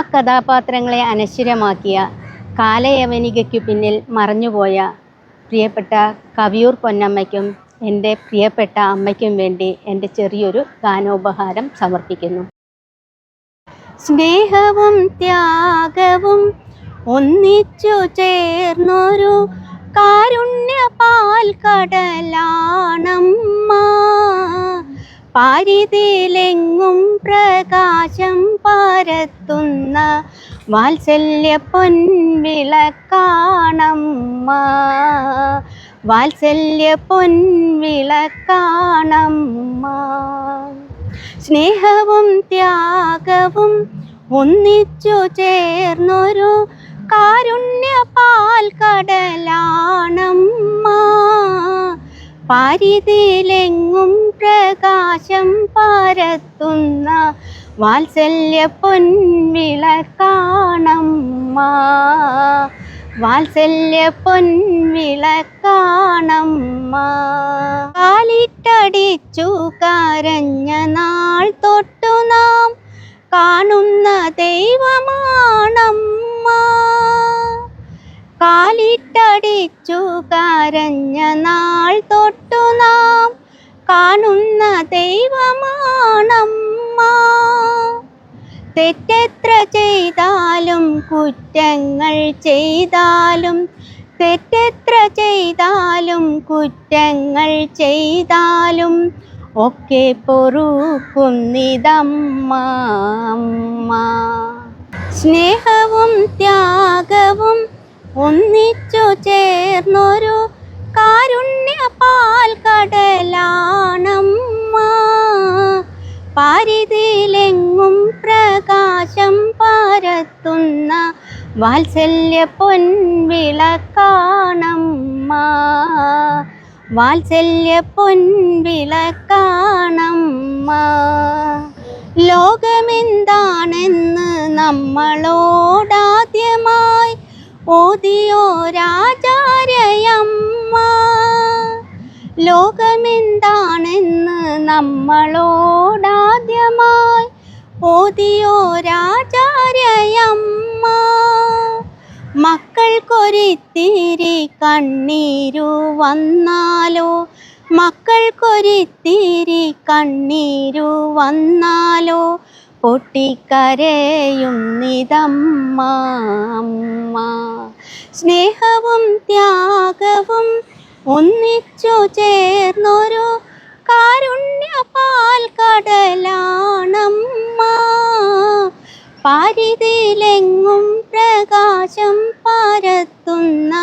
കഥാപാത്രങ്ങളെ അനശ്വരമാക്കിയ കാലയവനികയ്ക്കു പിന്നിൽ മറഞ്ഞുപോയ പ്രിയപ്പെട്ട കവിയൂർ പൊന്നമ്മയ്ക്കും എന്റെ പ്രിയപ്പെട്ട അമ്മയ്ക്കും വേണ്ടി എന്റെ ചെറിയൊരു ഗാനോപഹാരം സമർപ്പിക്കുന്നു. സ്നേഹവും ത്യാഗവും ഒന്നിച്ചു ചേർന്നൊരു കാരുണ്യ പാൽ കടലാണമ്മ പാരിതിയിലെങ്ങും പ്രകാശം പരത്തുന്ന വാത്സല്യ പൊൻവിളക്കാണമ്മ വാത്സല്യ പൊൻവിളക്കാണമ്മ സ്നേഹവും ത്യാഗവും ഒന്നിച്ചു ചേർന്നൊരു കാരുണ്യ പാൽ കടലാണമ്മ പാരിതിയിലെങ്ങും പ്രകാശം പരത്തുന്ന വാത്സല്യ പൊൻവിളക്കാണമ്മ. വാത്സല്യ പൊൻവിളക്കാണമ്മ. കാലിട്ടടിച്ചു കരഞ്ഞ നാൾ തൊട്ടു നാം കാണുന്ന ദൈവമാണമ്മ. കാലിട്ടടിച്ചു കരഞ്ഞ നാൾ കാണുന്ന ദൈവമാണമ്മ. തെറ്റെത്ര ചെയ്താലും കുറ്റങ്ങൾ ചെയ്താലും തെറ്റെത്ര ചെയ്താലും കുറ്റങ്ങൾ ചെയ്താലും ഒക്കെ പൊറുക്കുന്നിതമ്മ നിതമ്മ സ്നേഹവും ത്യാഗവും ഒന്നിച്ചു ചേർന്നൊരു പരത്തുന്ന വാത്സല്യ പൊൻവിളക്കാണമ്മ. വാത്സല്യ പൊൻവിളക്കാണമ്മ. ലോകമെന്താണെന്ന് നമ്മളോടാദ്യമായി ഓതിയോ രാജാരയമ്മ. ലോകമെന്താണെന്ന് നമ്മളോടാദ്യമായി ഓതിയോ രാജാരയമ്മ മക്കൾക്കൊരിത്തിരി കണ്ണീരു വന്നാലോ? മക്കൾക്കൊരിത്തിരി കണ്ണീരു വന്നാലോ? പൊട്ടിക്കരയുന്നിതമ്മ അമ്മ സ്നേഹവും ത്യാഗവും ഒന്നിച്ചു ചേർന്നൊരു കാരുണ്യ പാൽ കടലാണമ്മ പാരിതിയിലെങ്ങും പ്രകാശം പരത്തുന്ന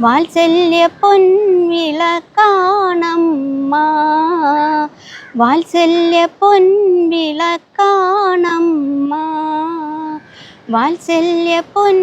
വാത്സല്യ പൊൻവിളക്കാണമ്മ വാത്സല്യ പൊൻവിളക്കാണമ്മ വാത്സല്യ പൊൻവിളക്കാണമ്മ